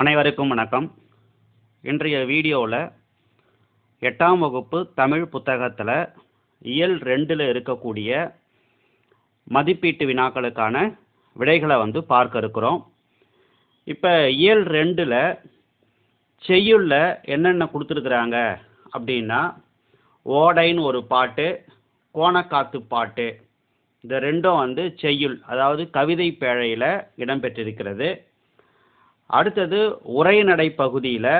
அனைவருக்கும் வணக்கம். இன்றைய வீடியோவில் எட்டாம் வகுப்பு தமிழ் புத்தகத்தில் இயல் ரெண்டில் இருக்கக்கூடிய மதிப்பீட்டு வினாக்களுக்கான விடைகளை வந்து பார்க்க இருக்கிறோம். இப்போ இயல் ரெண்டில் செய்யுள்ள என்னென்ன கொடுத்துருக்குறாங்க அப்படின்னா ஓடைன்னு ஒரு பாட்டு கோணக்காத்து பாட்டு இந்த ரெண்டும் வந்து செய்யுள் அதாவது கவிதை பேழையில் இடம்பெற்றிருக்கிறது அடுத்தது உரைநடை பகுதியில்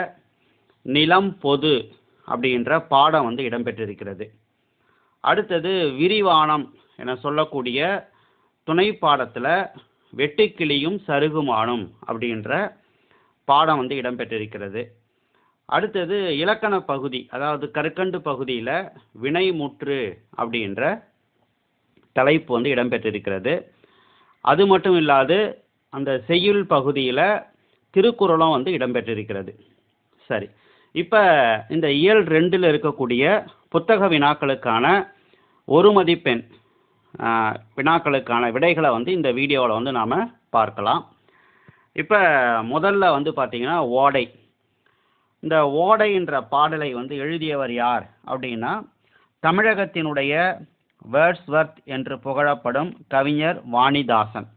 நிலம் பொது அப்படின்ற பாடம் வந்து இடம்பெற்றிருக்கிறது. அடுத்தது விரிவானம் என சொல்லக்கூடிய துணை பாடத்தில் வெட்டுக்கிளியும் சருகுமானும் அப்படின்ற பாடம் வந்து இடம்பெற்றிருக்கிறது. அடுத்தது இலக்கண பகுதி அதாவது கற்கண்டு பகுதியில் வினைமுற்று அப்படின்ற தலைப்பு வந்து இடம்பெற்றிருக்கிறது. அது மட்டும் இல்லாது அந்த செய்யுள் பகுதியில் திருக்குறளும் வந்து இடம்பெற்றிருக்கிறது. சரி. இப்போ இந்த இயல் ரெண்டில் இருக்கக்கூடிய புத்தக வினாக்களுக்கான ஒரு மதிப்பெண் வினாக்களுக்கான விடைகளை வந்து இந்த வீடியோவில் வந்து நாம் பார்க்கலாம். இப்போ முதல்ல வந்து பார்த்தீங்கன்னா ஓடை. இந்த ஓடை என்ற பாடலை வந்து எழுதியவர் யார் அப்படின்னா தமிழகத்தினுடைய வேர்ட்ஸ்வர்த் என்று புகழப்படும் கவிஞர் வாணிதாசன்.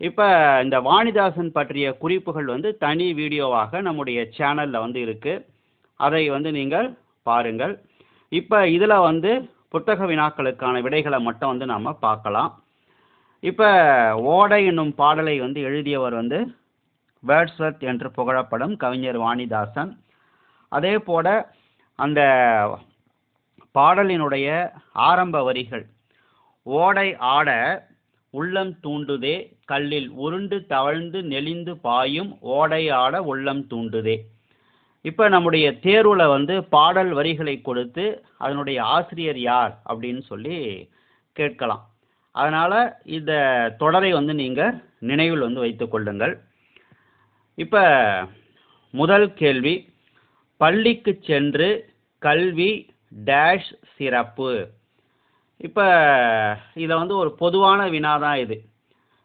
இப்போ இந்த வாணிதாசன் பற்றிய குறிப்புகள் வந்து தனி வீடியோவாக நம்முடைய சேனலில் வந்து இருக்குது அதை வந்து நீங்கள் பாருங்கள். இப்போ இதில் வந்து புத்தக வினாக்களுக்கான விடைகளை மட்டும் வந்து நாம் பார்க்கலாம். இப்போ ஓடை என்னும் பாடலை வந்து எழுதியவர் வந்து வேர்ட்ஸ்வர்த் என்று புகழப்படும் கவிஞர் வாணிதாசன். அதே போல அந்த பாடலினுடைய ஆரம்ப வரிகள் ஓடை ஆட உள்ளம் தூண்டுதே கல்லில் உருண்டு தவழ்ந்து நெளிந்து பாயும் ஓடையாட உள்ளம் தூண்டுதே. இப்போ நம்முடைய தேர்வில் வந்து பாடல் வரிகளை கொடுத்து அதனுடைய ஆசிரியர் யார் அப்படின்னு சொல்லி கேட்கலாம். அதனால் இந்த தொடரை வந்து நீங்கள் நினைவில் வந்து வைத்து கொள்ளுங்கள். இப்போ முதல் கேள்வி பள்ளிக்கு சென்று கல்வி டேஷ் சிறப்பு. இப்போ இதில் வந்து ஒரு பொதுவான வினா தான் இது.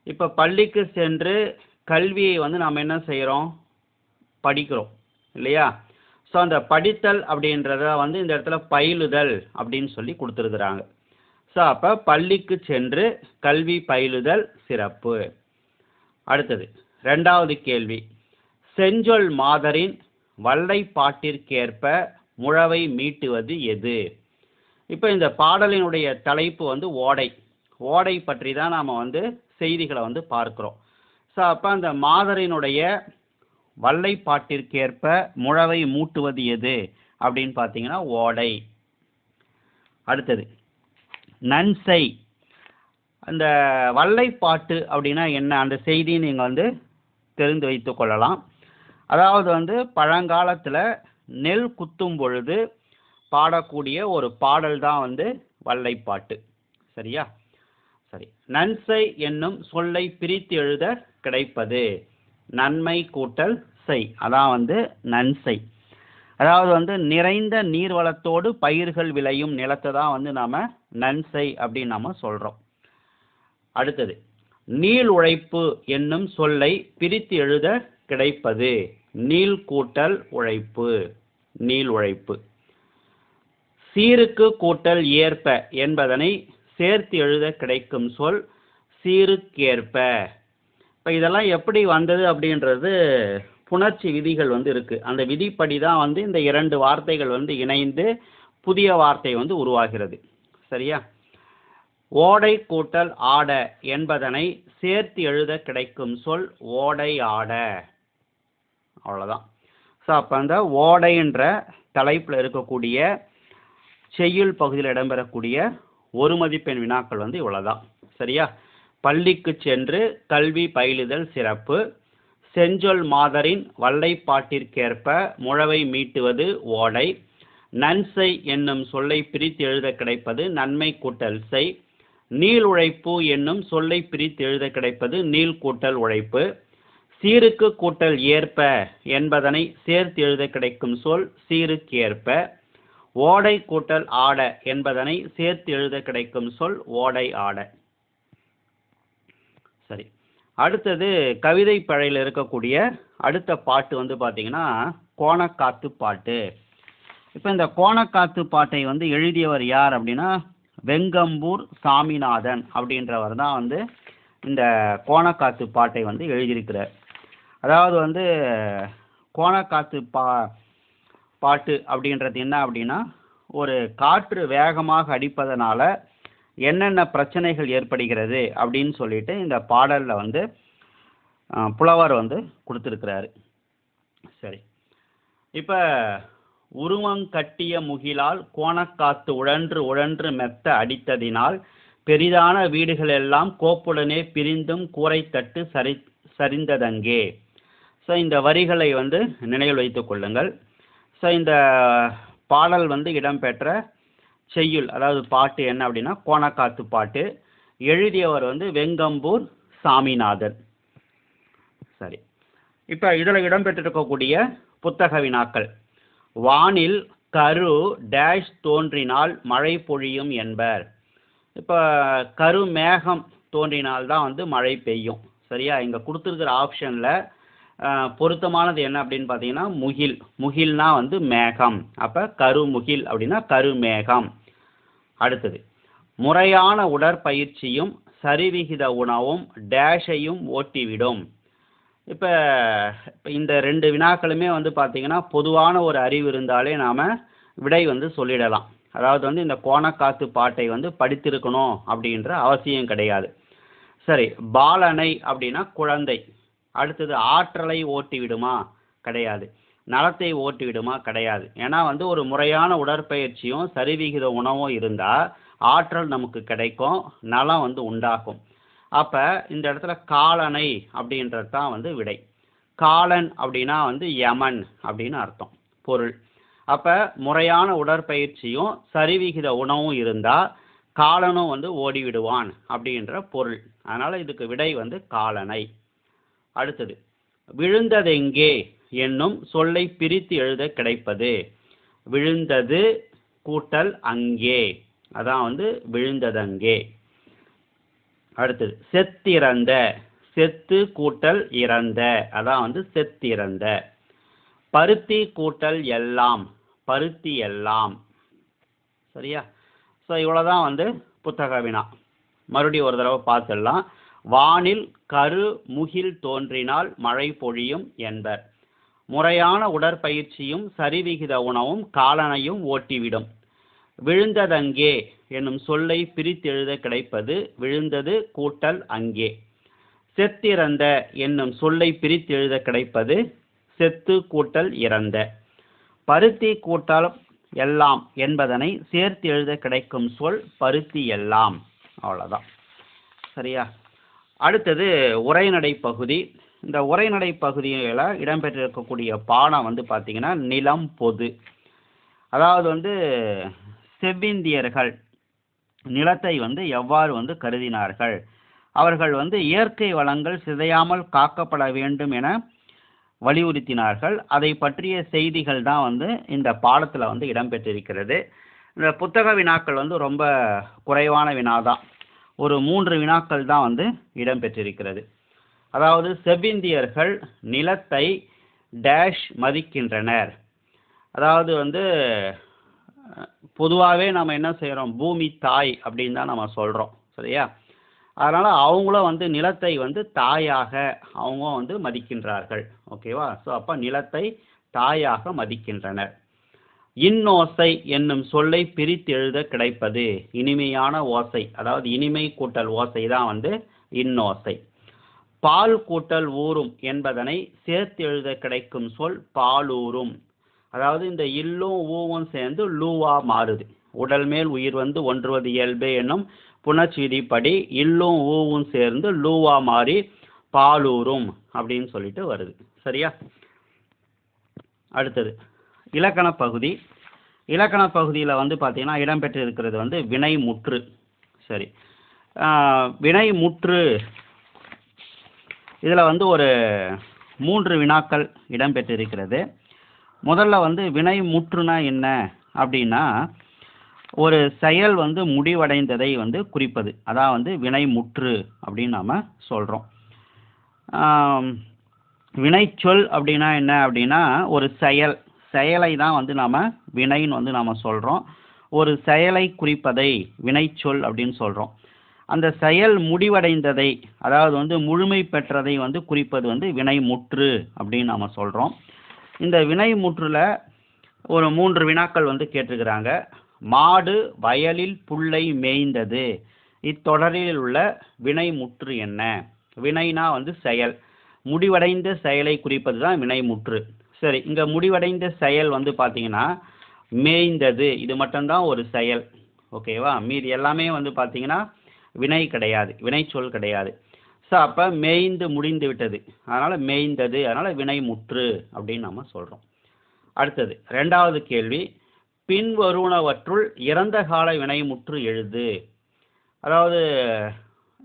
இப்போ பள்ளிக்கு சென்று கல்வியை வந்து நாம் என்ன செய்கிறோம் படிக்கிறோம் இல்லையா? ஸோ அந்த படித்தல் அப்படின்றத வந்து இந்த இடத்துல பயிலுதல் அப்படின்னு சொல்லி கொடுத்துருக்குறாங்க. ஸோ அப்போ பள்ளிக்கு சென்று கல்வி பயிலுதல் சிறப்பு. அடுத்தது ரெண்டாவது கேள்வி. செஞ்சொல் மாதரின் வல்லைப்பாட்டிற்கேற்ப முழவை மீட்டுவது எது? இப்போ இந்த பாடலினுடைய தலைப்பு வந்து ஓடை. ஓடை பற்றி தான் நாம் வந்து செய்திகளை வந்து பார்க்குறோம். ஸோ அப்போ அந்த மாதரினுடைய வல்லைப்பாட்டிற்கேற்ப முழவை மூட்டுவது எது? அப்படின்னு பார்த்தீங்கன்னா ஓடை. அடுத்தது நன்சை அந்த வல்லைப்பாட்டு அப்படின்னா என்ன? அந்த செய்தியை நீங்கள் வந்து தெரிந்து வைத்து கொள்ளலாம். அதாவது வந்து பழங்காலத்தில் நெல் குத்தும் பொழுது பாடக்கூடிய ஒரு பாடல் தான் வந்து வல்லைப்பாட்டு. சரியா? சரி. நன்சை என்னும் சொல்லை பிரித்து எழுத கிடைப்பது நன்மை கூட்டல் செய். அதான் வந்து நன்சை. அதாவது வந்து நிறைந்த நீர்வளத்தோடு பயிர்கள் விளையும் நிலத்தை தான் வந்து நாம் நன்சை அப்படின்னு நாம் சொல்கிறோம் அடுத்தது நீள் உழைப்பு என்னும் சொல்லை பிரித்து எழுத கிடைப்பது நீள் கூட்டல் உழைப்பு. நீள் உழைப்பு. சீருக்கு கூட்டல் ஏற்ப என்பதனை சேர்த்து எழுத கிடைக்கும் சொல் சீருக்கேற்ப. இப்போ இதெல்லாம் எப்படி வந்தது அப்படின்றது புணர்ச்சி விதிகள் வந்து இருக்குது அந்த விதிப்படி தான் வந்து இந்த இரண்டு வார்த்தைகள் வந்து இணைந்து புதிய வார்த்தை வந்து உருவாகிறது. சரியா? ஓடை கூட்டல் ஆட என்பதனை சேர்த்து எழுத கிடைக்கும் சொல் ஓடை ஆட. அவ்வளோதான் ஸோ அப்போ அந்த ஓடைன்ற தலைப்பில் இருக்கக்கூடிய செய்யுள் பகுதியில் இடம்பெறக்கூடிய ஒரு மதிப்பெண் வினாக்கள் வந்து இவ்வளோதான் சரியா? பள்ளிக்கு சென்று கல்வி பயிலுதல் சிறப்பு. செஞ்சொல் மாதரின் வல்லைப்பாட்டிற்கேற்ப முழவை மீட்டுவது ஓடை. நன்சை என்னும் சொல்லை பிரித்து எழுத கிடைப்பது நன்மை கூட்டல் செய். நீள் உழைப்பு என்னும் சொல்லை பிரித்து எழுத கிடைப்பது நீள் கூட்டல் உழைப்பு. சீருக்கு கூட்டல் ஏற்ப என்பதனை சேர்த்து எழுத கிடைக்கும் சொல் சீருக்கேற்ப. ஓடை கூட்டல் ஆட என்பதனை சேர்த்து எழுத கிடைக்கும் சொல் ஓடை ஆட. சரி. அடுத்தது கவிதை பழையில் இருக்கக்கூடிய அடுத்த பாட்டு வந்து பார்த்தீங்கன்னா கோணக்காத்து பாட்டு. இப்போ இந்த கோணக்காத்து பாட்டை வந்து எழுதியவர் யார் அப்படின்னா வெங்கம்பூர் சாமிநாதன் அப்படின்றவர் தான் வந்து இந்த கோணக்காத்து பாட்டை வந்து எழுதியிருக்கிறார். அதாவது வந்து கோணக்காத்து பா பாட்டு அப்படின்றது என்ன அப்படின்னா ஒரு காற்று வேகமாக அடிப்பதனால என்னென்ன பிரச்சனைகள் ஏற்படுகிறது அப்படின்னு சொல்லிட்டு இந்த பாடலில் வந்து புலவர் வந்து கொடுத்துருக்கிறாரு. சரி. இப்போ உருவம் கட்டிய முகிலால் கோணக்காத்து உழன்று உழன்று மெத்த அடித்ததினால் பெரிதான வீடுகள் எல்லாம் கோப்புடனே பிரிந்தும் கூரைத்தட்டு சரி சரிந்ததங்கே. ஸோ இந்த வரிகளை வந்து நினைவில் வைத்துக் கொள்ளுங்கள். ஸோ இந்த பாடல் வந்து இடம்பெற்ற செய்யுள் அதாவது பாட்டு என்ன அப்படின்னா கோணக்காத்து பாட்டு. எழுதியவர் வந்து வெங்கம்பூர் சாமிநாதன். சரி. இப்போ இதில் இடம்பெற்றிருக்கக்கூடிய புத்தக வினாக்கள் வானில் கரு டேஷ் தோன்றினால் மழை பொழியும் என்பர். இப்போ கரு மேகம் தோன்றினால் தான் வந்து மழை பெய்யும். சரியா? இங்கே கொடுத்துருக்கிற ஆப்ஷனில் பொருத்தமானது என்ன அப்படின்னு பார்த்தீங்கன்னா முகில். முகில்னா வந்து மேகம். அப்போ கரு முகில் அப்படின்னா கருமேகம். அடுத்தது முறையான உடற்பயிற்சியும் சரிவிகித உணவும் டேஷையும் ஓட்டிவிடும். இப்போ இந்த ரெண்டு வினாக்களுமே வந்து பார்த்தீங்கன்னா பொதுவான ஒரு அறிவு இருந்தாலே நாம் விடை வந்து சொல்லிடலாம். அதாவது வந்து இந்த கோணக்காத்து பாட்டை வந்து படித்திருக்கணும் அப்படின்ற அவசியம் கிடையாது. சரி பாலனை அப்படின்னா குழந்தை. அடுத்தது ஆற்றலை ஓட்டி விடுமா கிடையாது. நலத்தை ஓட்டி விடுமா கிடையாது. ஏன்னா வந்து ஒரு முறையான உடற்பயிற்சியும் சரிவிகித உணவும் இருந்தால் ஆற்றல் நமக்கு கிடைக்கும் நலம் வந்து உண்டாகும். அப்போ இந்த இடத்துல காலனை அப்படின்றது தான் வந்து விடை. காலன் அப்படின்னா வந்து யமன் அப்படின்னு அர்த்தம். பொருள். அப்போ முறையான உடற்பயிற்சியும் சரிவிகித உணவும் இருந்தால் காலனும் வந்து ஓடிவிடுவான் அப்படின்ற பொருள். அதனால் இதுக்கு விடை வந்து காலனை. அடுத்தது விழுந்ததெங்கே என்னும் சொல்லை பிரித்து எழுத கிடைப்பது. விழுந்தது கூட்டல் அங்கே. அதான் வந்து விழுந்ததங்கே. அடுத்தது செத்திறந்த. செத்து கூட்டல் இறந்த. அதான் வந்து செத்திறந்த. பருத்தி கூட்டல் எல்லாம். பருத்தி எல்லாம். சரியா? ஸோ இவ்வளோதான் வந்து புத்தக வினா. மறுபடியும் ஒரு தடவை பார்த்துடலாம். வானில் கரு முகில் தோன்றினால் மழை பொழியும் என்பர். முறையான உடற்பயிற்சியும் சரிவிகித உணவும் காலனையும் ஓட்டிவிடும். விழுந்ததங்கே என்னும் சொல்லை பிரித்தெழுத கிடைப்பது விழுந்தது கூட்டல் அங்கே. செத்திறந்த என்னும் சொல்லை பிரித்தெழுத கிடைப்பது செத்து கூட்டல் இறந்த. பருத்தி கூட்டல் எல்லாம் என்பதனை சேர்த்து எழுத கிடைக்கும் சொல் பருத்தி எல்லாம். அவ்வளோதான் சரியா? அடுத்தது உரைநடை பகுதி. இந்த உரைநடை பகுதியில் இடம்பெற்றிருக்கக்கூடிய பாடம் வந்து பார்த்தீங்கன்னா நிலம் பொது. அதாவது வந்து செவ்விந்தியர்கள் நிலத்தை வந்து எவ்வாறு வந்து கருதினார்கள்? அவர்கள் வந்து இயற்கை வளங்கள் சிதையாமல் காக்கப்பட வேண்டும் என வலியுறுத்தினார்கள். அதை பற்றிய செய்திகள் தான் வந்து இந்த பாடத்தில் வந்து இடம்பெற்றிருக்கிறது. இந்த புத்தக வினாக்கள் வந்து ரொம்ப குறைவான வினா தான் ஒரு மூன்று வினாக்கள் தான் வந்து இடம்பெற்றிருக்கிறது. அதாவது செவ்விந்தியர்கள் நிலத்தை டேஷ் மதிக்கின்றனர். அதாவது வந்து பொதுவாகவே நம்ம என்ன செய்கிறோம் பூமி தாய் அப்படின்னு தான் நம்ம சொல்கிறோம் சரியா? அதனால் அவங்களும் வந்து நிலத்தை வந்து தாயாக அவங்க வந்து மதிக்கின்றார்கள். ஓகேவா? ஸோ அப்போ நிலத்தை தாயாக மதிக்கின்றனர். இன்னோசை என்னும் சொல்லை பிரித்து எழுத கிடைப்பது. இனிமையான ஓசை அதாவது இனிமை கூட்டல் ஓசை தான் வந்து இன்னோசை. பால் கூட்டல் ஊறும் என்பதனை சேர்த்து எழுத கிடைக்கும் சொல் பாலூரும் அதாவது இந்த இல்லும் ஊவும் சேர்ந்து லூவா மாறுது. உடல் மேல் உயிர் வந்து ஒன்றுவது இயல்பு என்னும் புணர்ச்சிதிப்படி இல்லும் ஊவும் சேர்ந்து லூவா மாறி பாலூரும் அப்படின்னு சொல்லிட்டு வருது. சரியா? அடுத்தது. இலக்கண பகுதி. இலக்கண பகுதியில் வந்து பார்த்தீங்கன்னா இடம்பெற்று இருக்கிறது வந்து வினை முற்று. சரி. வினை முற்று. இதில் வந்து ஒரு மூன்று வினாக்கள் இடம்பெற்றிருக்கிறது. முதல்ல வந்து வினை முற்றுனா என்ன? அப்படின்னா ஒரு செயல் வந்து முடிவடைந்ததை வந்து குறிப்பது. அதான் வந்து வினை முற்று அப்படின்னு நாம் சொல்கிறோம் வினைச்சொல் அப்படின்னா என்ன? அப்படின்னா ஒரு செயல். செயலை தான் வந்து நாம் வினைன்னு வந்து நாம் சொல்கிறோம் ஒரு செயலை குறிப்பதை வினைச்சொல் அப்படின்னு சொல்கிறோம் அந்த செயல் முடிவடைந்ததை அதாவது வந்து முழுமை பெற்றதை வந்து குறிப்பது வந்து வினை முற்று அப்படின்னு நாம் சொல்கிறோம் இந்த வினை முற்றில் ஒரு மூன்று வினாக்கள் வந்து கேட்டிருக்கிறாங்க. மாடு வயலில் புல்லை மேய்ந்தது. இத்தொடரில் உள்ள வினை முற்று என்ன? வினைனா வந்து செயல். முடிவடைந்த செயலை குறிப்பது தான் வினைமுற்று. சரி இங்கே முடிவடைந்த செயல் வந்து பார்த்தீங்கன்னா மேய்ந்தது. இது மட்டும்தான் ஒரு செயல். ஓகேவா மீதி எல்லாமே வந்து பார்த்தீங்கன்னா வினை கிடையாது. வினைச்சொல் கிடையாது. ஸோ அப்போ மேய்ந்து முடிந்து விட்டது. அதனால் மேய்ந்தது. அதனால் வினை முற்று அப்படின்னு நம்ம சொல்கிறோம் அடுத்தது ரெண்டாவது கேள்வி. பின்வருவனவற்றுள் இறந்த கால வினைமுற்று எழுது. அதாவது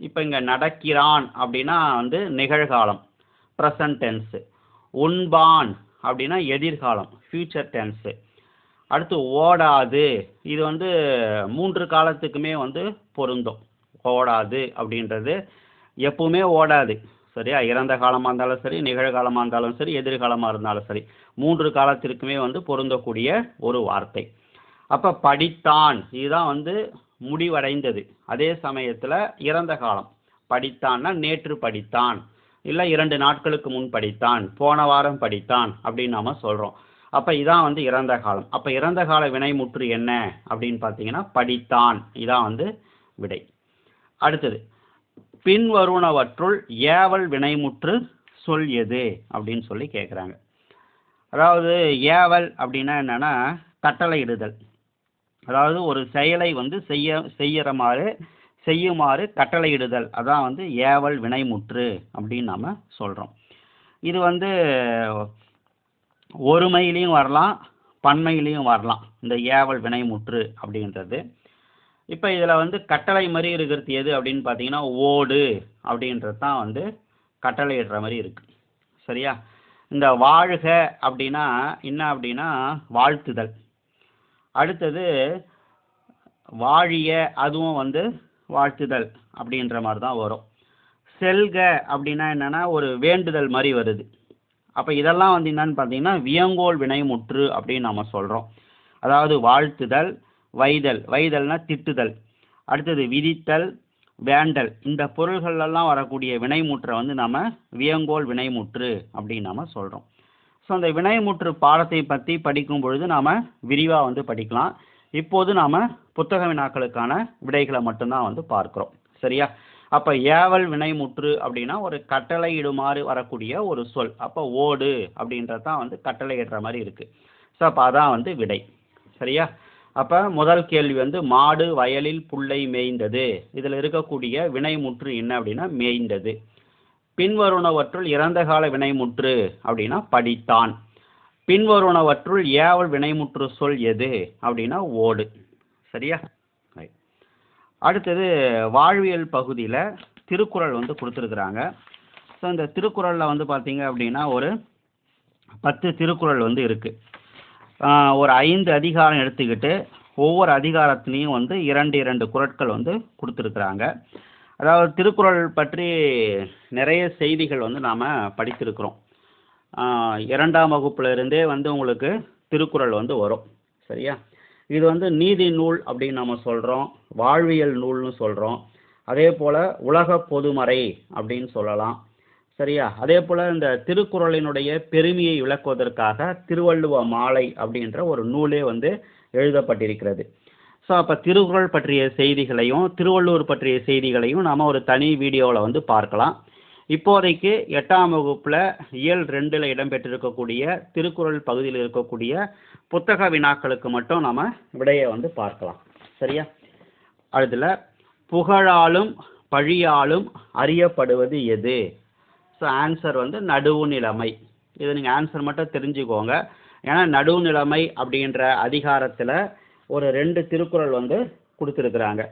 இப்போ இங்கே நடக்கிறான் அப்படின்னா வந்து நிகழ்காலம். ப்ரெசன்ட் டென்ஸு உண்பான். அப்படின்னா எதிர்காலம் ஃப்யூச்சர் டென்ஸு அடுத்து ஓடாது. இது வந்து மூன்று காலத்துக்குமே வந்து பொருந்தும். ஓடாது அப்படின்றது எப்பவுமே ஓடாது. சரியா? இறந்த காலமாக இருந்தாலும் சரி நிகழ்காலமாக இருந்தாலும் சரி எதிர்காலமாக இருந்தாலும் சரி. மூன்று காலத்திற்குமே வந்து பொருந்தக்கூடிய ஒரு வார்த்தை. அப்போ படித்தான். இதுதான் வந்து முடிவடைந்தது. அதே சமயத்தில் இறந்த காலம். படித்தான்னா நேற்று படித்தான். இல்லை இரண்டு நாட்களுக்கு முன் படித்தான் போன வாரம் படித்தான் அப்படின்னு நாம் சொல்கிறோம் அப்போ இதான் வந்து இறந்த காலம். அப்போ இறந்த கால வினைமுற்று என்ன அப்படின்னு பார்த்தீங்கன்னா படித்தான். இதான் வந்து விடை. அடுத்தது பின்வருணவற்றுள் ஏவல் வினைமுற்று சொல் எது அப்படின்னு சொல்லி கேட்குறாங்க அதாவது ஏவல் அப்படின்னா என்னென்னா கட்டளையிடுதல். அதாவது ஒரு செயலை வந்து செய்ய செய்கிற மாதிரி செய்யுமாறு கட்டளையிடுதல். அதான் வந்து ஏவல் வினைமுற்று அப்படின்னு நாம் சொல்கிறோம் இது வந்து ஒருமையிலையும் வரலாம் பன்மையிலையும் வரலாம். இந்த ஏவல் வினைமுற்று அப்படின்றது. இப்போ இதில் வந்து கட்டளை மாதிரி இருக்கிறது எது அப்படின்னு பார்த்தீங்கன்னா ஓடு அப்படின்றது தான் வந்து கட்டளையிடுற மாதிரி இருக்குது சரியா? இந்த வாழ்க அப்படின்னா என்ன அப்படின்னா வாழ்த்துதல். அடுத்தது வாழிய அதுவும் வந்து வாழ்த்துதல் அப்படின்ற மாதிரி தான் வரும். செல்க அப்படின்னா என்னென்னா ஒரு வேண்டுதல் மாதிரி வருது. அப்போ இதெல்லாம் வந்து என்னன்னு பார்த்தீங்கன்னா வியங்கோல் வினைமுற்று அப்படின்னு நம்ம சொல்கிறோம் அதாவது வாழ்த்துதல் வைதல். வைதல்னா திட்டுதல். அடுத்தது விதித்தல் வேண்டல். இந்த பொருள்களெல்லாம் வரக்கூடிய வினைமுற்றை வந்து நம்ம வியங்கோல் வினைமுற்று அப்படின்னு நம்ம சொல்கிறோம் ஸோ அந்த வினைமுற்று பாடத்தை பற்றி படிக்கும் பொழுது நாம் விரிவாக வந்து படிக்கலாம். இப்போது நாம் புத்தக வினாக்களுக்கான விடைகளை மட்டும்தான் வந்து பார்க்குறோம். சரியா? அப்போ ஏவல் வினைமுற்று அப்படின்னா ஒரு கட்டளையிடுமாறு வரக்கூடிய ஒரு சொல். அப்போ ஓடு அப்படின்றது தான் வந்து கட்டளையிடுற மாதிரி இருக்குது ஸோ அப்போ அதான் வந்து விடை. சரியா? அப்போ முதல் கேள்வி வந்து மாடு வயலில் புல்லை மேய்ந்தது. இதில் இருக்கக்கூடிய வினைமுற்று என்ன அப்படின்னா மேய்ந்தது. பின்வருணவற்றுள் இறந்த கால வினைமுற்று அப்படின்னா படித்தான். பின்வருணவற்றுள் ஏவல் வினைமுற்று சொல் எது? அப்படின்னா ஓடு. சரியா? அடுத்தது வாழ்வியல் பகுதியில் திருக்குறள் வந்து கொடுத்துருக்குறாங்க. ஸோ இந்த திருக்குறளில் வந்து பார்த்தீங்க அப்படின்னா ஒரு பத்து திருக்குறள் வந்து இருக்குது ஒரு ஐந்து அதிகாரம் எடுத்துக்கிட்டு ஒவ்வொரு அதிகாரத்துலேயும் வந்து இரண்டு இரண்டு குறட்கள் வந்து கொடுத்துருக்குறாங்க. அதாவது திருக்குறள் பற்றி நிறைய செய்திகள் வந்து நாம் படித்திருக்கிறோம். இரண்டாம் வகுப்புலேருந்தே வந்து உங்களுக்கு திருக்குறள் வந்து வரும். சரியா? இது வந்து நீதி நூல் அப்படின்னு நம்ம சொல்கிறோம் வாழ்வியல் நூல்னு சொல்கிறோம் அதே போல் உலக பொதுமறை அப்படின்னு சொல்லலாம். சரியா? அதே போல் இந்த திருக்குறளினுடைய பெருமையை விளக்குவதற்காக திருவள்ளுவ மாலை அப்படின்ற ஒரு நூலே வந்து எழுதப்பட்டிருக்கிறது. ஸோ அப்போ திருக்குறள் பற்றிய செய்திகளையும் திருவள்ளுவர் பற்றிய செய்திகளையும் நாம் ஒரு தனி வீடியோவில் வந்து பார்க்கலாம். இப்போதைக்கு எட்டாம் வகுப்பில் இயல் ரெண்டில் இடம்பெற்றிருக்கக்கூடிய திருக்குறள் பகுதியில் இருக்கக்கூடிய புத்தக வினாக்களுக்கு மட்டும் நம்ம விடையை வந்து பார்க்கலாம். சரியா? அதில் புகழாலும் பழியாலும் அறியப்படுவது எது? ஸோ ஆன்சர் வந்து நடுவு நிலைமை இது நீங்கள் ஆன்சர் மட்டும் தெரிஞ்சுக்கோங்க. ஏன்னா நடுவு நிலைமை அப்படின்ற அதிகாரத்தில் ஒரு ரெண்டு திருக்குறள் வந்து கொடுத்துருக்குறாங்க.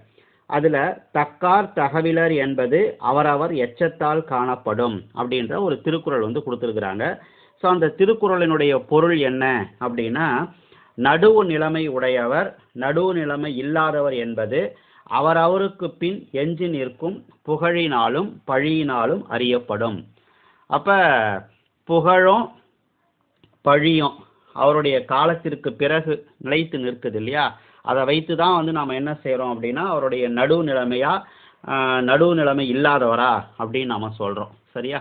அதில் தக்கார் தகவிலர் என்பது அவரவர் எச்சத்தால் காணப்படும் அப்படின்ற ஒரு திருக்குறள் வந்து கொடுத்துருக்குறாங்க. ஸோ அந்த திருக்குறளினுடைய பொருள் என்ன அப்படின்னா நடுவு நிலைமை உடையவர் நடுவு நிலைமை இல்லாதவர் என்பது அவரவருக்கு பின் எஞ்சி நிற்கும் புகழினாலும் பழியினாலும் அறியப்படும். அப்போ புகழும் பழியும் அவருடைய காலத்திற்கு பிறகு நிலைத்து நிற்குது இல்லையா? அதை வைத்து தான் வந்து நாம் என்ன செய்கிறோம் அப்படின்னா அவருடைய நடுவு நிலைமையா நடுவு நிலைமை இல்லாதவரா அப்படின்னு நம்ம சொல்கிறோம் சரியா?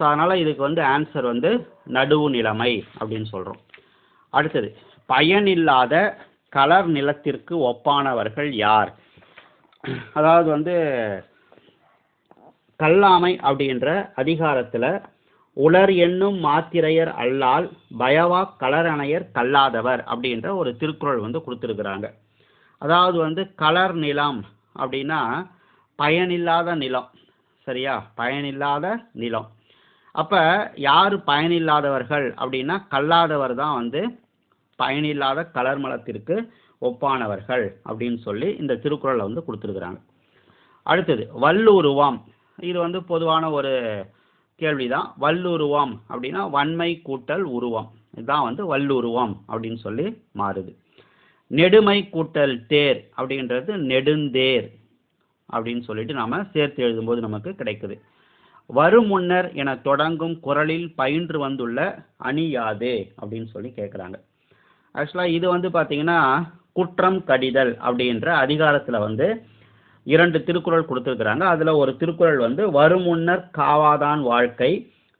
ஸோ அதனால் இதுக்கு வந்து ஆன்சர் வந்து நடுவு நிலைமை அப்படின்னு சொல்கிறோம் அடுத்தது பயனில்லாத கலர் நிலத்திற்கு ஒப்பானவர்கள் யார்? அதாவது வந்து கல்லாமை அப்படின்ற அதிகாரத்தில் உலர் என்னும் மாத்திரையர் அல்லால் பயவா கலரணையர் கல்லாதவர் அப்படின்ற ஒரு திருக்குறள் வந்து கொடுத்துருக்குறாங்க. அதாவது வந்து கலர் நிலம் அப்படின்னா பயனில்லாத நிலம். சரியா? பயனில்லாத நிலம். அப்போ யார் பயனில்லாதவர்கள் அப்படின்னா கல்லாதவர் தான் வந்து பயனில்லாத கலர் மலத்திற்கு ஒப்பானவர்கள் அப்படின்னு சொல்லி இந்த திருக்குறளை வந்து கொடுத்துருக்குறாங்க. அடுத்தது வல்லுருவம். இது வந்து பொதுவான ஒரு கேள்விதான். வல்லுருவம் அப்படின்னா வன்மை கூட்டல் உருவம். இதுதான் வந்து வல்லுருவம் அப்படின்னு சொல்லி மாறுது. நெடுமை கூட்டல் தேர் அப்படின்றது நெடுந்தேர் அப்படின்னு சொல்லிட்டு நாம சேர்த்து எழுதும்போது நமக்கு கிடைக்குது. வரும் முன்னர் என தொடங்கும் குரலில் பயின்று வந்துள்ள அணியாதே அப்படின்னு சொல்லி கேட்குறாங்க ஆக்சுவலாக இது வந்து பார்த்தீங்கன்னா குற்றம் கடிதல் அப்படின்ற அதிகாரத்தில் வந்து இரண்டு திருக்குறள் கொடுத்துருக்குறாங்க. அதில் ஒரு திருக்குறள் வந்து வருமுன்னர் காவாதான் வாழ்க்கை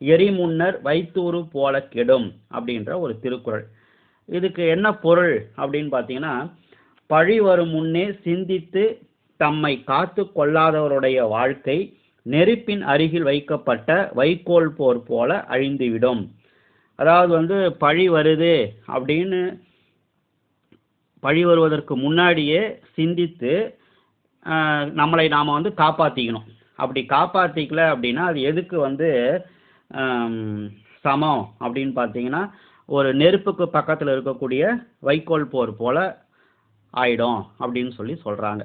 எரிமுன்னர் வைத்தூறு போல கெடும் அப்படின்ற ஒரு திருக்குறள். இதுக்கு என்ன பொருள் அப்படின்னு பார்த்தீங்கன்னா பழி வரும் முன்னே சிந்தித்து தம்மை காத்து கொள்ளாதவருடைய வாழ்க்கை நெருப்பின் அருகில் வைக்கப்பட்ட வைக்கோல் போர் போல அழிந்துவிடும். அதாவது வந்து பழி வருது அப்படின்னு பழி வருவதற்கு முன்னாடியே சிந்தித்து நம்மளை நாம் வந்து காப்பாற்றிக்கணும் அப்படி காப்பாற்றிக்கல அப்படின்னா அது எதுக்கு வந்து சமம் அப்படின்னு பார்த்தீங்கன்னா ஒரு நெருப்புக்கு பக்கத்தில் இருக்கக்கூடிய வைக்கோல் போர் போல ஆயிடும் அப்படின்னு சொல்லி சொல்கிறாங்க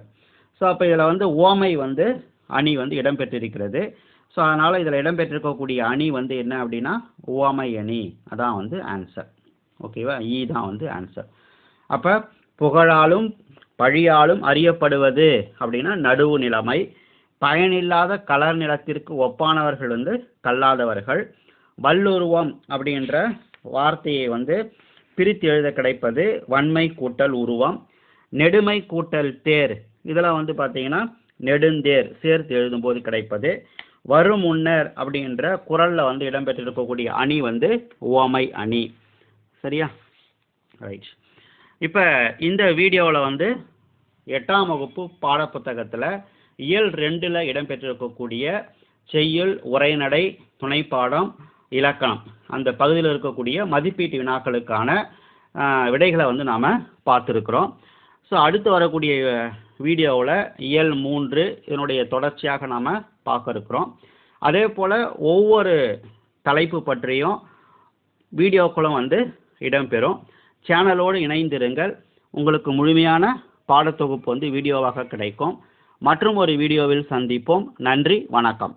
ஸோ அப்போ இதில் வந்து ஓமை வந்து அணி வந்து இடம்பெற்றிருக்கிறது. ஸோ அதனால் இதில் இடம்பெற்றிருக்கக்கூடிய அணி வந்து என்ன அப்படின்னா ஓமை அணி. அதான் வந்து ஆன்சர் ஓகேவா இ தான் வந்து ஆன்சர் அப்போ புகழாலும் பழியாலும் அறியப்படுவது அப்படின்னா நடுவு நிலைமை. பயனில்லாத கலர் நிலத்திற்கு ஒப்பானவர்கள் வந்து கல்லாதவர்கள் வல்லுருவம் அப்படின்ற வார்த்தையை வந்து பிரித்து எழுத கிடைப்பது வன்மை கூட்டல் உருவம். நெடுமை கூட்டல் தேர். இதில் வந்து பார்த்தீங்கன்னா நெடுந்தேர் சேர்த்து எழுதும்போது கிடைப்பது. வரும் முன்னர் அப்படின்ற குரலில் வந்து இடம்பெற்றிருக்கக்கூடிய அணி வந்து ஓமை அணி. சரியா? ரைட் இப்போ இந்த வீடியோவில் வந்து எட்டாம் வகுப்பு பாடப்புத்தகத்தில் இயல் ரெண்டில் இடம்பெற்றிருக்கக்கூடிய செய்யுள் உரைநடை துணைப்பாடம் இலக்கணம் அந்த பகுதியில் இருக்கக்கூடிய மதிப்பீட்டு வினாக்களுக்கான விடைகளை வந்து நாம் பார்த்துருக்குறோம். ஸோ அடுத்து வரக்கூடிய வீடியோவில் இயல் மூன்று இதனுடைய தொடர்ச்சியாக நாம் பார்க்க இருக்கிறோம் அதே போல் ஒவ்வொரு தலைப்பு பற்றியும் வீடியோக்களும் வந்து இடம்பெறும். சேனலோடு இணைந்திருங்கள். உங்களுக்கு முழுமையான பாடத்தொகுப்பு வந்து வீடியோவாக கிடைக்கும். மற்றும் ஒரு வீடியோவில் சந்திப்போம். நன்றி வணக்கம்.